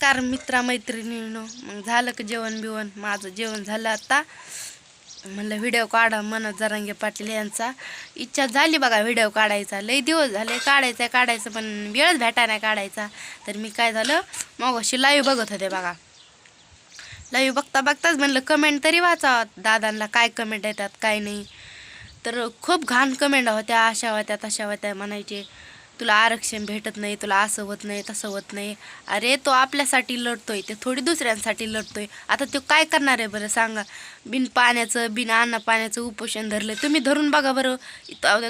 नमस्कार मित्रामैत्रिणींनो. मग झालं का जेवण बिवण? माझं जेवण झालं आता. म्हणलं व्हिडिओ काढा मनोज जरांगे पाटील यांचा. इच्छा झाली बघा व्हिडिओ काढायचा. लई दिवस झाले काढायचा काढायचं पण वेळच भेटा नाही काढायचा. तर मी काय झालं मग अशी लाईव्ह बघत होते बघा. लाईव्ह बघता बघताच म्हणलं कमेंट तरी वाचा. दादांना काय कमेंट येतात काय नाही. तर खूप घाण कमेंट होत्या अशा होत्या तशा होत्या म्हणायचे. तुला आरक्षण भेटत नाही तुला असं होत नाही तसं होत नाही. अरे तो आपल्यासाठी लढतोय ते थोडी दुसऱ्यांसाठी लढतोय. आता तो काय करणार आहे बरं सांगा. बिन पाण्याचं बिन अन्न पाण्याचं उपोषण धरलं तुम्ही धरून बघा बरं.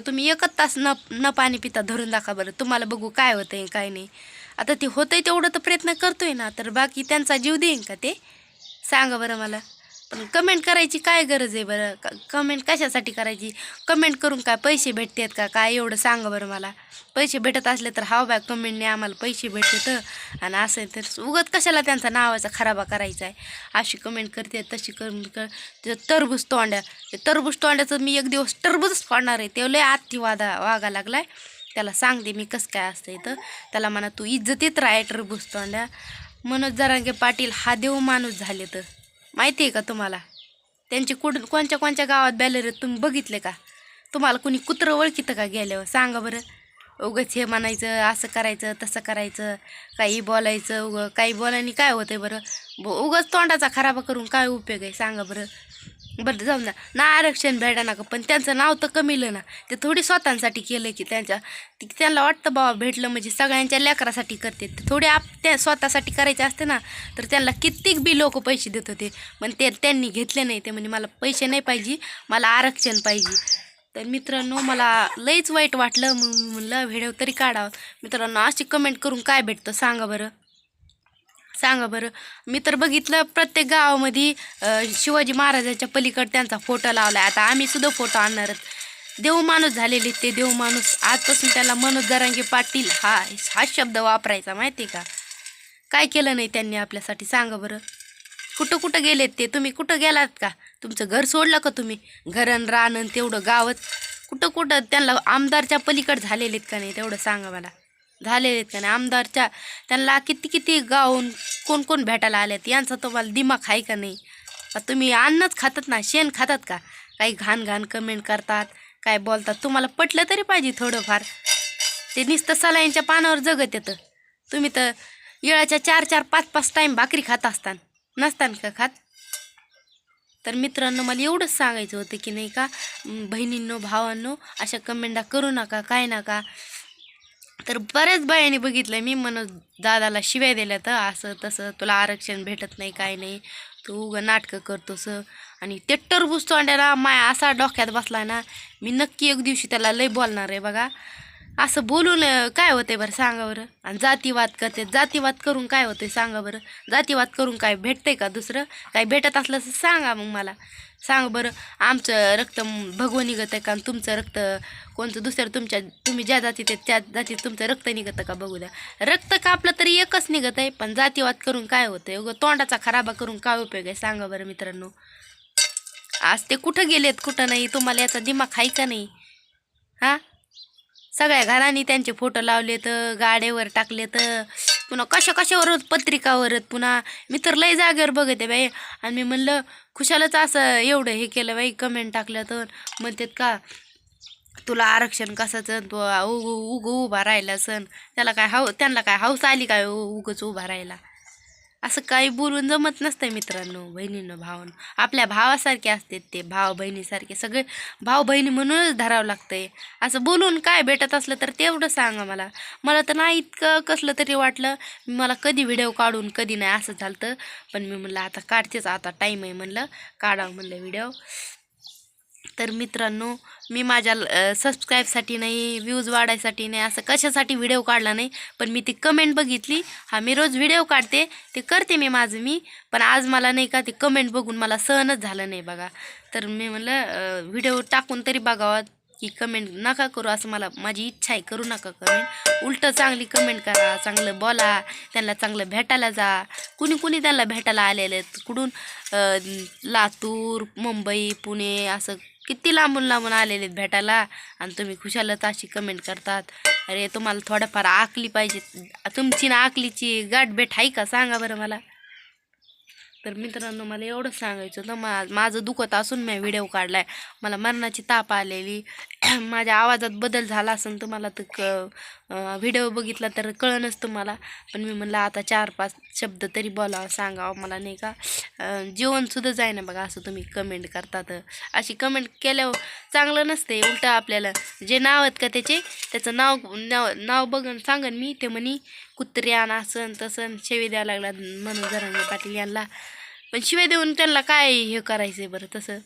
तुम्ही एकच तास न न पाणी पिता धरून दाखवा बरं. तुम्हाला बघू काय होतं आहे काय नाही. आता ते होतंय तेवढं तर प्रयत्न करतोय ना. तर बाकी त्यांचा जीव देईन का ते? सांगा बरं मला. पण कमेंट करायची काय गरज आहे बरं? क कमेंट कशासाठी करायची? कमेंट करून काय पैसे भेटतात का? काय एवढं सांगा बरं मला. पैसे भेटत असले तर हाव बॅग कमेंटने आम्हाला पैसे भेटतात आणि असं तर उगत कशाला त्यांचा नावाचा खराबा करायचा आहे? अशी कमेंट करते तशी कमेंट कर ते टरबूज तोंड्या ते टरबूज तोंड्याचं मी एक दिवस टरबूजच पाडणार आहे. ते लय आत्ती वादा वागा लागलाय. त्याला सांगते मी कसं काय असतं इथं. त्याला म्हणा तू इज्जतीत राहाय टरबूज तोंड्या. मनोज जरांगे पाटील हा देव माणूस झाले तर माहिती आहे का तुम्हाला? त्यांचे कुठून कोणत्या कोणत्या गावात बॅलर तुम्ही बघितले का? तुम्हाला कुणी कुत्रं ओळखीतं का गेल्यावर? सांगा बरं. उगंच हे म्हणायचं असं करायचं तसं करायचं काही बोलायचं उगं काही बोलायनी काय होतं आहे बरं? ब तोंडाचा खराबा करून काय उपयोग आहे? सांगा बरं. बरं जाऊ ना. ना आरक्षण भेटा ना पण त्यांचं नाव तर कमीलं ना. ते थोडी स्वतःसाठी केलं की त्यांच्या ती त्यांना वाटतं बाबा भेटलं म्हणजे सगळ्यांच्या लेकरासाठी करते. थोडे आप त्या स्वतःसाठी करायचे असते ना तर त्यांना कित्येक बी लोक पैसे देत होते पण ते त्यांनी घेतले नाही. ते म्हणजे मला पैसे नाही पाहिजे मला आरक्षण पाहिजे. तर मित्रांनो मला लईच वाईट वाटलं म्हणलं व्हिडिओ तरी काढावं. मित्रांनो अशी कमेंट करून काय भेटतं सांगा बरं. सांगा बरं. मी तर बघितलं प्रत्येक गावामध्ये शिवाजी महाराजांच्या पलीकडे त्यांचा फोटो लावला आता आम्ही सुद्धा फोटो आणणार देव माणूस झालेले ते देव माणूस. आजपासून त्याला मनोज दरांगे पाटील हा हा शब्द वापरायचा माहिती आहे का? काय केलं नाही त्यांनी आपल्यासाठी? सांगा बरं. कुठं कुठं गेलेत ते? तुम्ही कुठं गेलात का? तुमचं घर सोडलं का तुम्ही? घरण रानन तेवढं गावच कुठं कुठं त्यांना आमदारच्या पलीकडे झालेले आहेत का नाही तेवढं सांगा मला. झालेले आहेत का नाही? आमदारच्या त्यांना किती किती गावून कोण कोण भेटायला आलेत? यांचा तुम्हाला दिमाग आहे का नाही? का तुम्ही अन्नच खातात ना शेण खातात का? काही घाण घाण कमेंट करतात काय बोलतात? तुम्हाला पटलं तरी पाहिजे थोडंफार. ते नुसतं सलाईंच्या पानावर जगत येतं. तुम्ही तर येळाच्या चार चार पाच पाच टाईम भाकरी खात असतान. नसतान का खात? तर मित्रांनो मला एवढंच सांगायचं होतं की नाही का बहिणींनो भावांनो अशा कमेंटा करू नका काय नका. तर बऱ्याच बायांनी बघितलं मी म्हणत दादाला शिव्या दिल्या तर असं तसं तुला आरक्षण भेटत नाही काय नाही. तू उगं नाटकं करतोस आणि ते टरबूज तोंड्याला माया असा डोक्यात बसला ना मी नक्की एक दिवशी त्याला लय बोलणार आहे बघा. असं बोलून काय होते बरं सांगा बरं? आणि जातीवाद करते जातीवाद करून काय होते सांगा बरं? जातीवाद करून काय भेटतंय का दुसरं? काय भेटत असलं तर सांगा मग मला. सांगा बरं आमचं रक्त भगवं निघत आहे का? आणि तुमचं रक्त कोणतं? दुसरं तुमच्या तुम्ही ज्या जातीत आहेत त्या जातीत तुमचं रक्त निघतं का? बघू द्या. रक्त कापलं तरी एकच निघत आहे पण जातीवाद करून काय होतं उगं तोंडाचा खराबा करून काय उपयोग आहे? सांगा बरं मित्रांनो. आज ते कुठं गेलेत कुठं नाही? तुम्हाला याचा दिमाग आहे का नाही? हां? सगळ्या घरांनी त्यांचे फोटो लावलेत गाड्यावर टाकलेत पुन्हा कशा कशावर पत्रिकावर पुन्हा. मी तर लय जागेवर बघते बाई. आणि मी म्हणलं खुशालच असं एवढं हे केलं बाई कमेंट टाकलं तर. म्हणतात का तुला आरक्षण कसाचं तू उग उग उभा राहिला सण. त्याला काय हाऊ त्यांना काय हाऊस आली काय उगच उभा राहिला असं काही बोलून जमत नसतं मित्रांनो बहिणींनो भावानं. आपल्या भावासारखे असते ते भाव बहिणीसारखे. सगळे भाव बहिणी म्हणूनच धरावं लागतंय. असं बोलून काय भेटत असलं तर तेवढं सांगा मला. मला तर नाही इतकं कसलं तरी वाटलं. मला कधी व्हिडिओ काढून कधी नाही असं झालं पण मी म्हणलं आता काढतेच आता टाईम आहे म्हणलं. काढावं म्हणलं व्हिडिओ. तर मित्रांनो मी माझ्या सबस्क्राईबसाठी नाही व्ह्यूज वाढायसाठी नाही असं कशासाठी व्हिडिओ काढला नाही पण मी ती कमेंट बघितली. हा मी रोज व्हिडिओ काढते ते करते मी माझं मी पण आज मला नाही का ते कमेंट बघून मला सहनच झालं नाही बघा. तर मी म्हणलं व्हिडिओ टाकून तरी बघावा की कमेंट नका करू असं मला माझी इच्छा आहे करू नका कमेंट उलटं चांगली कमेंट करा चांगलं बोला त्यांना चांगलं भेटायला जा. कुणी कुणी त्यांना भेटायला आलेले आहेत कुठून? लातूर मुंबई पुणे असं किती लांबून लांबून आलेले आहेत भेटायला. आणि तुम्ही खुशालच अशी कमेंट करतात. अरे तुम्हाला थोडंफार आकली पाहिजे. तुमची ना आकलीची गाठ भेट आहे का? सांगा बरं मला. तर मित्रांनो मला एवढंच सांगायचं होतं. मा माझं दुखत असून मी व्हिडिओ काढला आहे मला मरणाची ताप आलेली. माझ्या आवाजात बदल झाला असेल तुम्हाला तर क व्हिडिओ बघितला तर कळनच तुम्हाला. पण मी म्हणलं आता चार पाच शब्द तरी बोलावं सांगावं मला नाही का? जेवणसुद्धा जाय ना बघा असं तुम्ही कमेंट करतात. अशी कमेंट केल्यावर चांगलं नसते उलटं आपल्याला. जे नाव आहेत का त्याचे त्याचं नाव नाव नाव बघून सांगन मी. ते म्हणी कुत्र्यान असन तसं शेवी द्यायला लागला म्हणून जरांगे पाटील यांना. पण शिवाय देऊन त्यांना काय हे करायचं आहे बरं तसं?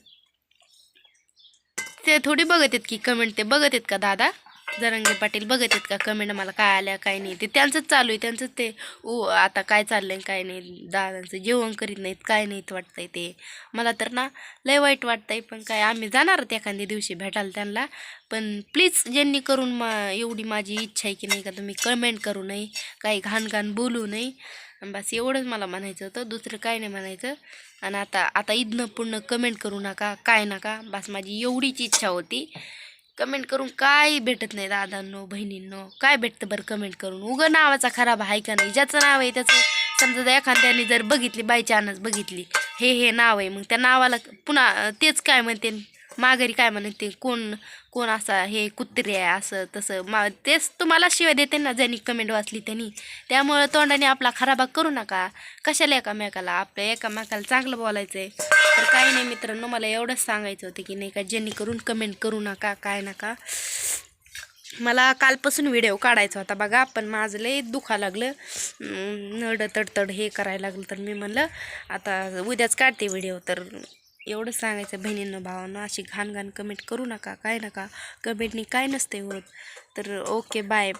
ते थोडी बघत आहेत की कमेंट ते बघत आहेत का दादा? जरंगे पाटील बघत आहेत का? कमेंट मला काय आल्या काय नाही. ते त्यांचंच चालू आहे त्यांचंच ते ओ आता काय चाललंय काय नाही दादांचं जेवण करीत नाहीत काय नाहीत वाटतंय ते. मला तर ना लय वाईट वाटतंय पण काय आम्ही जाणार एखाद्या दिवशी भेटायला त्यांना. पण प्लीज ज्यांनी करून मा एवढी माझी इच्छा आहे की नाही का तुम्ही कमेंट करू नये काही घाण घाण बोलू नये. बस एवढंच मला म्हणायचं होतं दुसरं काय नाही म्हणायचं. आणि आता आता इथनं पूर्ण कमेंट करू नका काय नका बस माझी एवढीच इच्छा होती. कमेंट करून काय भेटत नाही दादांनो बहिणींनो. काय भेटतं बरं कमेंट करून? उगं नावाचा खराब आहे का नाही? ज्याचं नाव आहे त्याचं समजा जर एखाद्याने जर बघितली बाय चान्स बघितली हे हे नाव आहे मग त्या नावाला पुन्हा तेच काय म्हणते? माघारी काय म्हणते? कोण कोण असा हे कुत्रे आहे असं तसं. मा तेच तुम्हाला शिवाय देते ना ज्यांनी कमेंट वाचली त्यांनी. त्यामुळं तोंडाने आपला खराबा करू नका. कशाला एकामेकाला? आपल्या एकामेकाला चांगलं बोलायचं आहे तर काही नाही मित्रांनो मला एवढंच सांगायचं होतं की नाही का जेणेकरून कमेंट करू नका काय नका. मला कालपासून व्हिडिओ काढायचा होता बघा पण माझं लय दुखा लागलं. नड तडतड हे करायला लागलं तर मी म्हणलं आता उद्याच काढते व्हिडिओ तर एवढंच सांगायचं बहिणींना भावांना अशी घाण घाण कमेंट करू नका काय नका. कमेंटनी काय नसते होत. तर ओके बाय